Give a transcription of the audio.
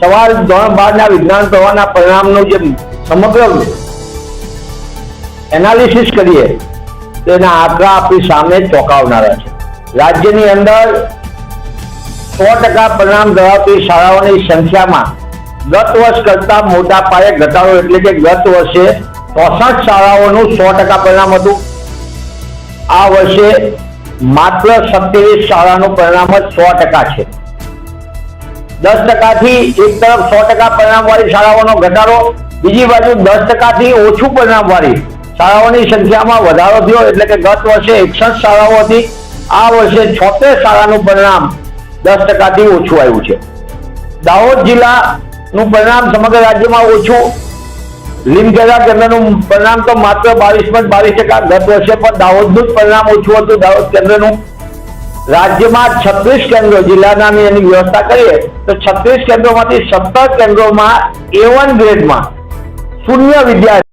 સવાર ધોરણ બારના વિજ્ઞાન પ્રવાહના પરિણામનું જે સમગ્ર એનાલિસિસ કરીએ તો એના આંકડા આપણી સામે ચોંકાવનારા છે. રાજ્યની અંદર સો ટકા પરિણામ ધરાવતી શાળાઓની સંખ્યામાં ગત વર્ષ કરતા મોટા પાયે ઘટાડો, એટલે કે ગત વર્ષે ચોસઠ શાળાઓનું સો ટકા પરિણામ હતું. આ વર્ષે માત્ર સત્યાવીસ શાળાનું પરિણામ જ સો ટકા છે. દસ ટકાથી એક તરફ સો ટકા પરિણામવાળી શાળાઓનો ઘટાડો, બીજી બાજુ દસ ટકાથી ઓછું પરિણામવાળી શાળાઓની સંખ્યામાં વધારો થયો એટલે કે ગત વર્ષે એકસઠ શાળાઓ હતી, આ વર્ષે છોતેર શાળાનું પરિણામ દસ ટકાથી ઓછું આવ્યું છે. દાહોદ જિલ્લાનું પરિણામ સમગ્ર રાજ્યમાં ઓછું, લીમખેડા કેન્દ્રનું પરિણામ તો માત્ર બાવીસ પોઈન્ટ બાવીસ ટકા ગત વર્ષે, પણ દાહોદનું જ પરિણામ ઓછું હતું, દાહોદ કેન્દ્રનું. રાજ્યમાં છત્રીસ કેન્દ્રો જિલ્લાના એની વ્યવસ્થા કરીએ, તો છત્રીસ કેન્દ્રોમાંથી સત્તર કેન્દ્રોમાં એ વન ગ્રેડમાં શૂન્ય વિદ્યાર્થી